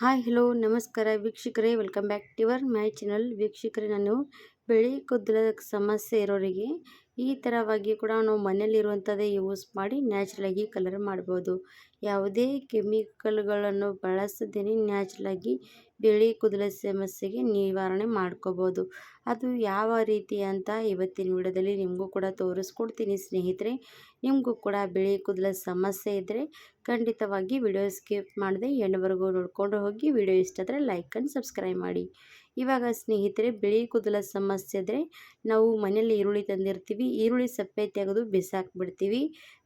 Hi hello ನಮಸ್ಕಾರ. ವೀಕ್ಷಕರೇ welcome back to your my channel. ವೀಕ್ಷಕರೇ ನಾನು ಬಿಳಿ ಕೂದಲ ಸಮಸ್ಯೆ ಇರೋರಿಗೆ ಈ ಥರವಾಗಿ ಕೂಡ ನಾವು ಮನೆಯಲ್ಲಿರುವಂಥದ್ದೇ ಯೂಸ್ ಮಾಡಿ ನ್ಯಾಚುರಲಾಗಿ ಕಲರ್ ಮಾಡ್ಬೋದು. ಯಾವುದೇ ಕೆಮಿಕಲ್ಗಳನ್ನು ಬಳಸದೇ ನ್ಯಾಚುರಲಾಗಿ ಬಿಳಿ ಕೂದಲ ಸಮಸ್ಯೆಗೆ ನಿವಾರಣೆ ಮಾಡ್ಕೋಬೋದು. ಅದು ಯಾವ ರೀತಿ ಅಂತ ಇವತ್ತಿನ ವಿಡಿಯೋದಲ್ಲಿ ನಿಮಗೂ ಕೂಡ ತೋರಿಸ್ಕೊಡ್ತೀನಿ ಸ್ನೇಹಿತರೆ. ನಿಮಗೂ ಕೂಡ ಬಿಳಿ ಕೂದಲ ಸಮಸ್ಯೆ ಇದ್ದರೆ ಖಂಡಿತವಾಗಿ ವಿಡಿಯೋ ಸ್ಕಿಪ್ ಮಾಡದೆ ಎಂಡವರೆಗೂ ನೋಡ್ಕೊಂಡು ಹೋಗಿ ವಿಡಿಯೋ ಇಷ್ಟ ಆದರೆ ಲೈಕ್ ಆ್ಯಂಡ್ ಸಬ್ಸ್ಕ್ರೈಬ್ ಮಾಡಿ. ಇವಾಗ ಸ್ನೇಹಿತರೆ ಬಿಳಿ ಕೂದಲ ಸಮಸ್ಯೆ ಇದ್ದರೆ ನಾವು ಮನೆಯಲ್ಲಿ ಈರುಳ್ಳಿ ತಂದಿರ್ತೀವಿ. ಈರುಳ್ಳಿ ಸಪ್ಪೆ ತೆಗೆದು ಬಿಸಾಕ್ಬಿಡ್ತೀವಿ.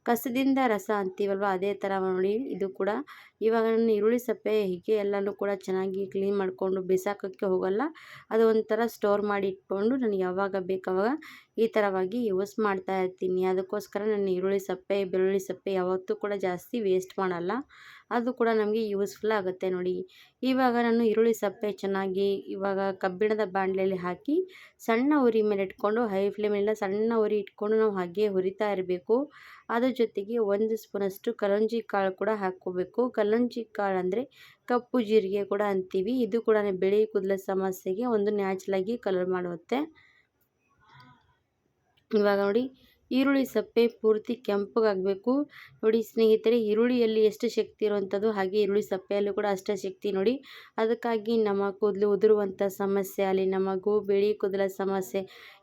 ಕಸದಿಂದ ರಸ ಅಂತೀವಲ್ವ? ಅದೇ ಥರ ನೋಡಿ. ಇದು ಕೂಡ ಇವಾಗ ನಾನು ಈರುಳ್ಳಿ ಸಪ್ಪೆ, ಹೀಗೆ ಎಲ್ಲನೂ ಕೂಡ ಚೆನ್ನಾಗಿ ಕ್ಲೀನ್ ಮಾಡಿಕೊಂಡು ಬಿಸಾಕೋಕ್ಕೆ ಹೋಗಲ್ಲ. ಅದು ಒಂಥರ ಸ್ಟೋರ್ ಮಾಡಿ ಇಟ್ಕೊಂಡು ನನಗೆ ಯಾವಾಗ ಬೇಕಾವಾಗ ಈ ಥರವಾಗಿ ಯೂಸ್ ಮಾಡ್ತಾ ಇರ್ತೀನಿ. ಅದಕ್ಕೋಸ್ಕರ ನಾನು ಈರುಳ್ಳಿ ಸಪ್ಪೆ, ಬೆಳ್ಳುಳ್ಳಿ ಸಪ್ಪೆ ಯಾವತ್ತೂ ಕೂಡ ಜಾಸ್ತಿ ವೇಸ್ಟ್ ಮಾಡಲ್ಲ. ಅದು ಕೂಡ ನಮಗೆ ಯೂಸ್ಫುಲ್ ಆಗುತ್ತೆ ನೋಡಿ. ಇವಾಗ ನಾನು ಈರುಳ್ಳಿ ಸಪ್ಪೆ ಚೆನ್ನಾಗಿ ಇವಾಗ ಕಬ್ಬಿಣದ ಬಾಣಲೆಯಲ್ಲಿ ಹಾಕಿ ಸಣ್ಣ ಉರಿ ಮೇಲೆ ಇಟ್ಕೊಂಡು ಹೈ ಫ್ಲೇಮೆಲ್ಲ ಸಣ್ಣ ಉರಿ ಇಟ್ಕೊಂಡು ನಾವು ಹಾಗೆ ಹುರಿತಾ ಇರಬೇಕು. ಅದ್ರ ಜೊತೆಗೆ ಒಂದು ಸ್ಪೂನಷ್ಟು ಕಲಂಜಿ ಕಾಳು ಕೂಡ ಹಾಕ್ಕೋಬೇಕು. ಕಲಂಜಿ ಕಾಳು ಅಂದರೆ ಕಪ್ಪು ಜೀರಿಗೆ ಕೂಡ ಅಂತೀವಿ. ಇದು ಕೂಡ ಬೆಳೆ ಕೂದಲ ಸಮಸ್ಯೆಗೆ ಒಂದು ನ್ಯಾಚುರಲಾಗಿ ಕಲರ್ ಮಾಡುತ್ತೆ. ಇವಾಗ ನೋಡಿ ಈರುಳ್ಳಿ ಸಪ್ಪೆ ಪೂರ್ತಿ ಕೆಂಪಗಾಗಬೇಕು. ನೋಡಿ ಸ್ನೇಹಿತರೆ, ಈರುಳ್ಳಿಯಲ್ಲಿ ಎಷ್ಟು ಶಕ್ತಿ ಇರುವಂಥದ್ದು ಹಾಗೆ ಈರುಳ್ಳಿ ಸಪ್ಪೆಯಲ್ಲೂ ಕೂಡ ಅಷ್ಟೇ ಶಕ್ತಿ ನೋಡಿ. ಅದಕ್ಕಾಗಿ ನಮ್ಮ ಕೂದಲು ಉದುರುವಂಥ ಸಮಸ್ಯೆ ಅಲ್ಲಿ ನಮಗೂ ಬಿಳಿ ಕೂದಲ ಸಮಸ್ಯೆ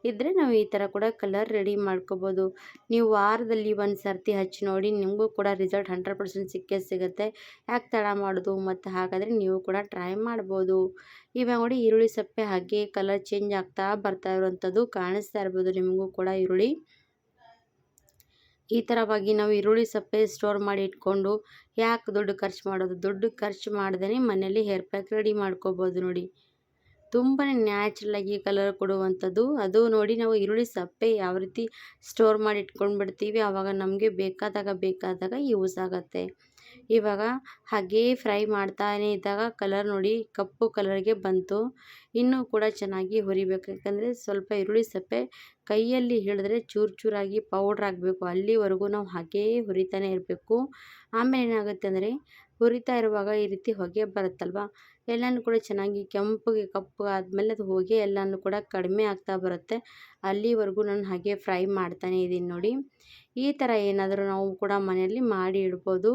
ಇದ್ದರೆ ನಾವು ಈ ಥರ ಕೂಡ ಕಲರ್ ರೆಡಿ ಮಾಡ್ಕೋಬೋದು. ನೀವು ವಾರದಲ್ಲಿ ಒಂದು ಸರ್ತಿ ಹಚ್ಚಿ ನೋಡಿ ನಿಮಗೂ ಕೂಡ ರಿಸಲ್ಟ್ ಹಂಡ್ರೆಡ್ ಪರ್ಸೆಂಟ್ ಸಿಕ್ಕೇ ಸಿಗುತ್ತೆ. ಯಾಕೆ ತಡ ಮಾಡೋದು ಮತ್ತು ಹಾಗಾದರೆ ನೀವು ಕೂಡ ಟ್ರೈ ಮಾಡ್ಬೋದು. ಇವಾಗ ನೋಡಿ ಈರುಳ್ಳಿ ಸಪ್ಪೆ ಹಾಗೆ ಕಲರ್ ಚೇಂಜ್ ಆಗ್ತಾ ಬರ್ತಾ ಇರುವಂಥದ್ದು ಕಾಣಿಸ್ತಾ ಇರ್ಬೋದು ನಿಮಗೂ ಕೂಡ ಈರುಳ್ಳಿ. ಈ ಥರವಾಗಿ ನಾವು ಈರುಳ್ಳಿ ಸಪ್ಪೆ ಸ್ಟೋರ್ ಮಾಡಿ ಇಟ್ಕೊಂಡು ಯಾಕೆ ದುಡ್ಡು ಖರ್ಚು ಮಾಡೋದು? ದುಡ್ಡು ಖರ್ಚು ಮಾಡ್ದೇ ಮನೇಲಿ ಹೇರ್ ಪ್ಯಾಕ್ ರೆಡಿ ಮಾಡ್ಕೋಬೋದು ನೋಡಿ. ತುಂಬಾ ನ್ಯಾಚುರಲಾಗಿ ಕಲರ್ ಕೊಡುವಂಥದ್ದು. ಅದು ನೋಡಿ ನಾವು ಈರುಳ್ಳಿ ಸಪ್ಪೆ ಯಾವ ರೀತಿ ಸ್ಟೋರ್ ಮಾಡಿ ಇಟ್ಕೊಂಡು ಬಿಡ್ತೀವಿ ಆವಾಗ ನಮಗೆ ಬೇಕಾದಾಗ ಬೇಕಾದಾಗ ಯೂಸ್ ಆಗುತ್ತೆ. ಇವಾಗ ಹಾಗೆ ಫ್ರೈ ಮಾಡ್ತಾನೆ ಇದ್ದಾಗ ಕಲರ್ ನೋಡಿ ಕಪ್ಪು ಕಲರ್ಗೆ ಬಂತು. ಇನ್ನೂ ಕೂಡ ಚೆನ್ನಾಗಿ ಹುರಿಬೇಕು. ಯಾಕಂದರೆ ಸ್ವಲ್ಪ ಈರುಳ್ಳಿ ಸಪ್ಪೆ ಕೈಯಲ್ಲಿ ಹಿಡಿದ್ರೆ ಚೂರು ಚೂರಾಗಿ ಪೌಡ್ರ್ ಆಗಬೇಕು ಅಲ್ಲಿವರೆಗೂ ನಾವು ಹಾಗೇ ಹುರಿತಾನೆ ಇರಬೇಕು. ಆಮೇಲೆ ಏನಾಗುತ್ತೆ ಅಂದರೆ ಹುರಿತಾ ಇರುವಾಗ ಈ ರೀತಿ ಹೊಗೆ ಬರುತ್ತಲ್ವ? ಎಲ್ಲನೂ ಕೂಡ ಚೆನ್ನಾಗಿ ಕೆಂಪಗೆ ಕಪ್ಪು ಆದಮೇಲೆ ಅದು ಹೊಗೆ ಎಲ್ಲನೂ ಕೂಡ ಕಡಿಮೆ ಆಗ್ತಾ ಬರುತ್ತೆ. ಅಲ್ಲಿವರೆಗೂ ನಾನು ಹಾಗೆ ಫ್ರೈ ಮಾಡ್ತಾನೆ ಇದ್ದೀನಿ ನೋಡಿ. ಈ ಥರ ಏನಾದರೂ ನಾವು ಕೂಡ ಮನೆಯಲ್ಲಿ ಮಾಡಿ ಇಡ್ಬೋದು.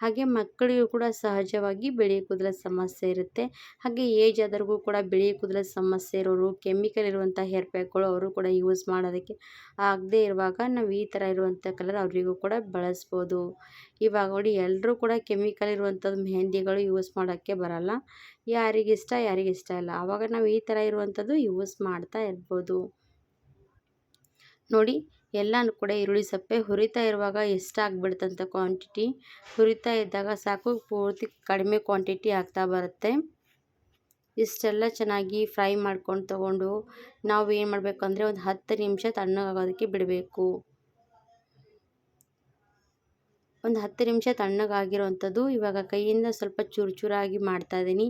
ಹಾಗೆ ಮಕ್ಕಳಿಗೂ ಕೂಡ ಸಹಜವಾಗಿ ಬಿಳಿ ಕೂದಲ ಸಮಸ್ಯೆ ಇರುತ್ತೆ. ಹಾಗೆ ಏಜ್ ಆದವ್ರಿಗೂ ಕೂಡ ಬಿಳಿ ಕೂದಲ ಸಮಸ್ಯೆ ಇರೋರು, ಕೆಮಿಕಲ್ ಇರುವಂಥ ಹೇರ್ ಪ್ಯಾಕ್ಗಳು ಅವರು ಕೂಡ ಯೂಸ್ ಮಾಡೋದಕ್ಕೆ ಆಗದೇ ಇರುವಾಗ ನಾವು ಈ ಥರ ಇರುವಂಥ ಕಲರ್ ಅವರಿಗೂ ಕೂಡ ಬಳಸ್ಬೋದು. ಇವಾಗ ನೋಡಿ ಎಲ್ಲರೂ ಕೂಡ ಕೆಮಿಕಲ್ ಇರುವಂಥದ್ದು ಮೆಹಂದಿಗಳು ಯೂಸ್ ಮಾಡೋಕ್ಕೆ ಬರಲ್ಲ. ಯಾರಿಗಿಷ್ಟ ಯಾರಿಗಿಷ್ಟ ಇಲ್ಲ. ಆವಾಗ ನಾವು ಈ ಥರ ಇರುವಂಥದ್ದು ಯೂಸ್ ಮಾಡ್ತಾ ಇರ್ಬೋದು. ನೋಡಿ ಎಲ್ಲನೂ ಕೂಡ ಈರುಳ್ಳಿ ಸಪ್ಪೆ ಹುರಿತಾ ಇರುವಾಗ ಎಷ್ಟಾಗ್ಬಿಡುತ್ತಂತ ಕ್ವಾಂಟಿಟಿ ಹುರಿತಾ ಇದ್ದಾಗ ಸಾಕು ಪೂರ್ತಿ ಕಡಿಮೆ ಕ್ವಾಂಟಿಟಿ ಆಗ್ತಾ ಬರುತ್ತೆ. ಇಷ್ಟೆಲ್ಲ ಚೆನ್ನಾಗಿ ಫ್ರೈ ಮಾಡ್ಕೊಂಡು ತೊಗೊಂಡು ನಾವು ಏನು ಮಾಡಬೇಕು ಅಂದರೆ ಒಂದು ಹತ್ತು ನಿಮಿಷ ತಣ್ಣಗಾಗೋದಕ್ಕೆ ಬಿಡಬೇಕು. ಒಂದು ಹತ್ತು ನಿಮಿಷ ತಣ್ಣಗಾಗಿರುವಂಥದ್ದು ಇವಾಗ ಕೈಯಿಂದ ಸ್ವಲ್ಪ ಚೂರು ಚೂರಾಗಿ ಮಾಡ್ತಾಯಿದ್ದೀನಿ.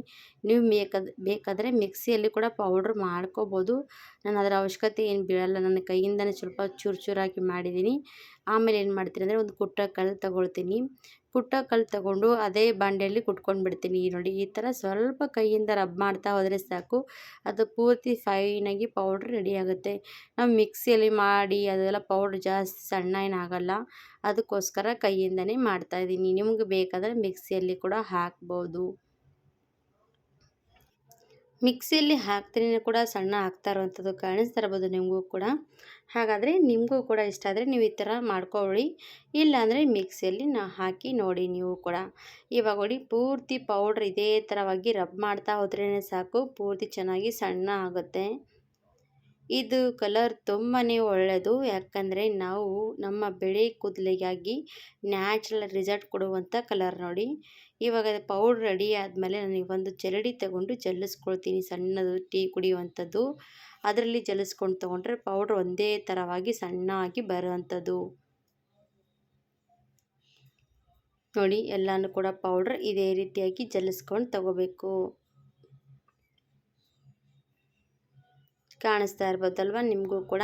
ನೀವು ಬೇಕಾದ ಬೇಕಾದರೆ ಮಿಕ್ಸಿಯಲ್ಲಿ ಕೂಡ ಪೌಡ್ರ್ ಮಾಡ್ಕೋಬೋದು. ನಾನು ಅದರ ಅವಶ್ಯಕತೆ ಏನು ಬೀಳಲ್ಲ. ನನ್ನ ಕೈಯಿಂದನೇ ಸ್ವಲ್ಪ ಚೂರು ಚೂರಾಗಿ ಮಾಡಿದ್ದೀನಿ. ಆಮೇಲೆ ಏನು ಮಾಡ್ತೀನಿ ಅಂದರೆ ಒಂದು ಕುಟ್ಟ ಕಲ್ಲು ತಗೊಳ್ತೀನಿ. ಪುಟ್ಟ ಕಲ್ಲು ತಗೊಂಡು ಅದೇ ಬಾಂಡೆಯಲ್ಲಿ ಕುಟ್ಕೊಂಡು ಬಿಡ್ತೀನಿ. ನೋಡಿ, ಈ ಥರ ಸ್ವಲ್ಪ ಕೈಯಿಂದ ರಬ್ ಮಾಡ್ತಾ ಹೋದರೆ ಸಾಕು. ಅದು ಪೂರ್ತಿ ಫೈನಾಗಿ ಪೌಡ್ರ್ ರೆಡಿ ಆಗುತ್ತೆ. ನಾವು ಮಿಕ್ಸಿಯಲ್ಲಿ ಮಾಡಿ ಅದೆಲ್ಲ ಪೌಡ್ರ್ ಜಾಸ್ತಿ ಸಣ್ಣ ಏನಾಗಲ್ಲ ಅದಕ್ಕೋಸ್ಕರ ಕೈಯಿಂದನೇ ಮಾಡ್ತಾಯಿದ್ದೀನಿ ನಿಮಗೆ ಬೇಕಾದರೆ ಮಿಕ್ಸಿಯಲ್ಲಿ ಕೂಡ ಹಾಕ್ಬೋದು. ಮಿಕ್ಸಿಯಲ್ಲಿ ಹಾಕ್ತೀನಿ ಕೂಡ ಸಣ್ಣ ಹಾಕ್ತಾ ಇರುವಂಥದ್ದು ಕಾಣಿಸ್ತಾ ಇರ್ಬೋದು ನಿಮಗೂ ಕೂಡ. ಹಾಗಾದರೆ ನಿಮಗೂ ಕೂಡ ಇಷ್ಟ ಆದರೆ ನೀವು ಈ ಥರ ಮಾಡ್ಕೊಳ್ಳಿ. ಇಲ್ಲಾಂದರೆ ಮಿಕ್ಸಿಯಲ್ಲಿ ನಾ ಹಾಕಿ ನೋಡಿ ನೀವು ಕೂಡ. ಇವಾಗ ನೋಡಿ ಪೂರ್ತಿ ಪೌಡ್ರ್ ಇದೇ ಥರವಾಗಿ ರಬ್ ಮಾಡ್ತಾ ಹೋದ್ರೇ ಸಾಕು. ಪೂರ್ತಿ ಚೆನ್ನಾಗಿ ಸಣ್ಣ ಆಗುತ್ತೆ. ಇದು ಕಲರ್ ತುಂಬಾ ಒಳ್ಳೆಯದು ಯಾಕಂದರೆ ನಾವು ನಮ್ಮ ಬಿಳಿ ಕೂದಲಿಗಾಗಿ ನ್ಯಾಚುರಲ್ ರಿಸಲ್ಟ್ ಕೊಡುವಂಥ ಕಲರ್ ನೋಡಿ. ಇವಾಗ ಪೌಡ್ರ್ ರೆಡಿ ಆದಮೇಲೆ ನನಗೆ ಒಂದು ಚರಡಿ ತಗೊಂಡು ಜಲ್ಲಿಸ್ಕೊಳ್ತೀನಿ ಸಣ್ಣದು ಟೀ ಕುಡಿಯುವಂಥದ್ದು. ಅದರಲ್ಲಿ ಜಲ್ಲಿಸ್ಕೊಂಡು ತೊಗೊಂಡ್ರೆ ಪೌಡ್ರ್ ಒಂದೇ ಥರವಾಗಿ ಸಣ್ಣಾಗಿ ಬರುವಂಥದ್ದು. ನೋಡಿ, ಎಲ್ಲನೂ ಕೂಡ ಪೌಡ್ರ್ ಇದೇ ರೀತಿಯಾಗಿ ಜಲ್ಲಿಸ್ಕೊಂಡು ತಗೋಬೇಕು. ಕಾಣಿಸ್ತಾ ಇರ್ಬೋದಲ್ವ ನಿಮಗೂ ಕೂಡ?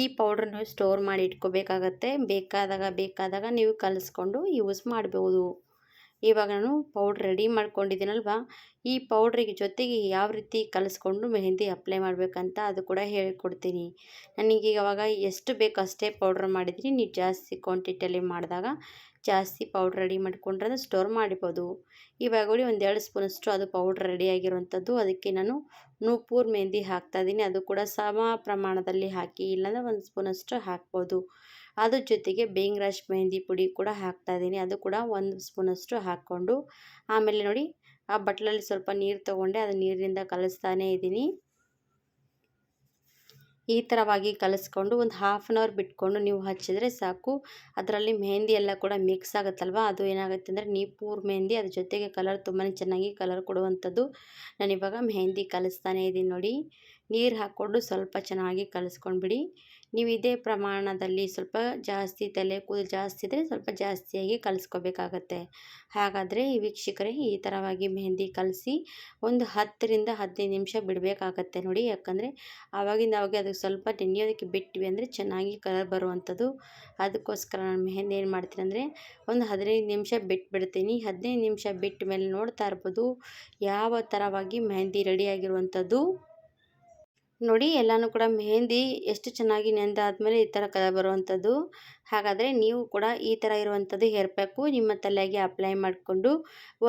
ಈ ಪೌಡ್ರನ್ನು ಸ್ಟೋರ್ ಮಾಡಿ ಇಟ್ಕೋಬೇಕಾಗತ್ತೆ. ಬೇಕಾದಾಗ ಬೇಕಾದಾಗ ನೀವು ಕಲಿಸ್ಕೊಂಡು ಯೂಸ್ ಮಾಡ್ಬೋದು. ಇವಾಗ ನಾನು ಪೌಡ್ರ್ ರೆಡಿ ಮಾಡ್ಕೊಂಡಿದ್ದೀನಲ್ವ? ಈ ಪೌಡ್ರಿಗೆ ಜೊತೆಗೆ ಯಾವ ರೀತಿ ಕಲಿಸ್ಕೊಂಡು ಮೆಹಂದಿ ಅಪ್ಲೈ ಮಾಡಬೇಕಂತ ಅದು ಕೂಡ ಹೇಳಿಕೊಡ್ತೀನಿ. ನನಗೆ ಅವಾಗ ಎಷ್ಟು ಬೇಕು ಅಷ್ಟೇ ಪೌಡ್ರ್ ಮಾಡಿದ್ರಿ ನೀವು ಜಾಸ್ತಿ ಕ್ವಾಂಟಿಟಿಯಲ್ಲಿ ಮಾಡಿದಾಗ ಜಾಸ್ತಿ ಪೌಡ್ರ್ ರೆಡಿ ಮಾಡಿಕೊಂಡ್ರೆ ಅದು ಸ್ಟೋರ್ ಮಾಡ್ಬೋದು. ಇವಾಗ ನೋಡಿ ಒಂದು ಎರಡು ಸ್ಪೂನಷ್ಟು ಅದು ಪೌಡ್ರ್ ರೆಡಿ ಆಗಿರುವಂಥದ್ದು ಅದಕ್ಕೆ ನಾನು ನೂಪೂರ್ ಮೆಹಂದಿ ಹಾಕ್ತಾಯಿದ್ದೀನಿ ಅದು ಕೂಡ ಸಮ ಪ್ರಮಾಣದಲ್ಲಿ ಹಾಕಿ, ಇಲ್ಲಾಂದರೆ ಒಂದು ಸ್ಪೂನಷ್ಟು ಹಾಕ್ಬೋದು. ಅದ್ರ ಜೊತೆಗೆ ಬೇಂಗ್ರಾಶ್ ಮೆಹಂದಿ ಪುಡಿ ಕೂಡ ಹಾಕ್ತಾ ಇದ್ದೀನಿ ಅದು ಕೂಡ ಒಂದು ಸ್ಪೂನಷ್ಟು ಹಾಕ್ಕೊಂಡು. ಆಮೇಲೆ ನೋಡಿ, ಆ ಬಟ್ಲಲ್ಲಿ ಸ್ವಲ್ಪ ನೀರು ತೊಗೊಂಡೆ. ಅದು ನೀರಿನಿಂದ ಕಲಿಸ್ತಾನೇ ಇದ್ದೀನಿ ಈ ಥರವಾಗಿ ಕಲಿಸ್ಕೊಂಡು ಒಂದು ಹಾಫ್ ಆನ್ ಅವರ್ ಬಿಟ್ಕೊಂಡು ನೀವು ಹಚ್ಚಿದ್ರೆ ಸಾಕು. ಅದರಲ್ಲಿ ಮೆಹಂದಿ ಎಲ್ಲ ಕೂಡ ಮಿಕ್ಸ್ ಆಗುತ್ತಲ್ವ? ಅದು ಏನಾಗುತ್ತೆ ಅಂದರೆ ನೀಪೂರ್ ಮೆಹಂದಿ ಅದ್ರ ಜೊತೆಗೆ ಕಲರ್ ತುಂಬಾ ಚೆನ್ನಾಗಿ ಕಲರ್ ಕೊಡುವಂಥದ್ದು. ನಾನಿವಾಗ ಮೆಹಂದಿ ಕಲಿಸ್ತಾನೇ ಇದ್ದೀನಿ ನೋಡಿ. ನೀರು ಹಾಕ್ಕೊಂಡು ಸ್ವಲ್ಪ ಚೆನ್ನಾಗಿ ಕಲಿಸ್ಕೊಂಡ್ಬಿಡಿ ನೀವು ಇದೇ ಪ್ರಮಾಣದಲ್ಲಿ ಸ್ವಲ್ಪ ಜಾಸ್ತಿ ತಲೆ ಕೂದಲು ಜಾಸ್ತಿ ಇದ್ದರೆ ಸ್ವಲ್ಪ ಜಾಸ್ತಿಯಾಗಿ ಕಲಿಸ್ಕೋಬೇಕಾಗತ್ತೆ. ಹಾಗಾದರೆ ವೀಕ್ಷಕರೇ, ಈ ಥರವಾಗಿ ಮೆಹಂದಿ ಕಲಸಿ ಒಂದು ಹತ್ತರಿಂದ ಹದಿನೈದು ನಿಮಿಷ ಬಿಡಬೇಕಾಗತ್ತೆ ನೋಡಿ. ಯಾಕಂದರೆ ಆವಾಗಿಂದ ಅವಾಗ ಅದಕ್ಕೆ ಸ್ವಲ್ಪ ನೆನೆಯೋದಕ್ಕೆ ಬಿಟ್ವಿ ಅಂದರೆ ಚೆನ್ನಾಗಿ ಕಲರ್ ಬರುವಂಥದ್ದು. ಅದಕ್ಕೋಸ್ಕರ ನಾನು ಮೆಹಂದಿ ಏನು ಮಾಡ್ತೀನಿ ಅಂದರೆ ಒಂದು ಹದಿನೈದು ನಿಮಿಷ ಬಿಟ್ಬಿಡ್ತೀನಿ. ಹದಿನೈದು ನಿಮಿಷ ಬಿಟ್ಟ ಮೇಲೆ ನೋಡ್ತಾ ಇರ್ಬೋದು ಯಾವ ಥರವಾಗಿ ಮೆಹಂದಿ ರೆಡಿಯಾಗಿರುವಂಥದ್ದು ನೋಡಿ ಎಲ್ಲನೂ ಕೂಡ ಮೆಹಂದಿ ಎಷ್ಟು ಚೆನ್ನಾಗಿ ನೆಂದಾದಮೇಲೆ ಈ ಥರ ಕಲರ್ ಬರುವಂಥದ್ದು ಹಾಗಾದರೆ ನೀವು ಕೂಡ ಈ ಥರ ಇರುವಂಥದ್ದು ಹೇರ್ ಪ್ಯಾಕು ನಿಮ್ಮ ತಲೆಗೆ ಅಪ್ಲೈ ಮಾಡಿಕೊಂಡು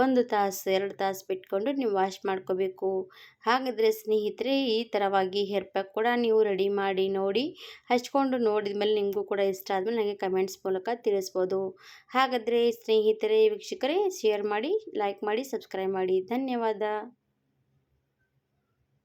ಒಂದು ತಾಸು, ಎರಡು ತಾಸು ಬಿಟ್ಕೊಂಡು ನೀವು ವಾಶ್ ಮಾಡ್ಕೋಬೇಕು. ಹಾಗಾದರೆ ಸ್ನೇಹಿತರೆ, ಈ ಥರವಾಗಿ ಹೇರ್ ಪ್ಯಾಕ್ ಕೂಡ ನೀವು ರೆಡಿ ಮಾಡಿ, ನೋಡಿ, ಹಚ್ಕೊಂಡು ನೋಡಿದ ಮೇಲೆ ನಿಮಗೂ ಕೂಡ ಇಷ್ಟ ಆದಮೇಲೆ ನನಗೆ ಕಮೆಂಟ್ಸ್ ಮೂಲಕ ತಿಳಿಸ್ಬೋದು. ಹಾಗಾದರೆ ಸ್ನೇಹಿತರೆ, ವೀಕ್ಷಕರೇ, ಶೇರ್ ಮಾಡಿ, ಲೈಕ್ ಮಾಡಿ, ಸಬ್ಸ್ಕ್ರೈಬ್ ಮಾಡಿ. ಧನ್ಯವಾದ.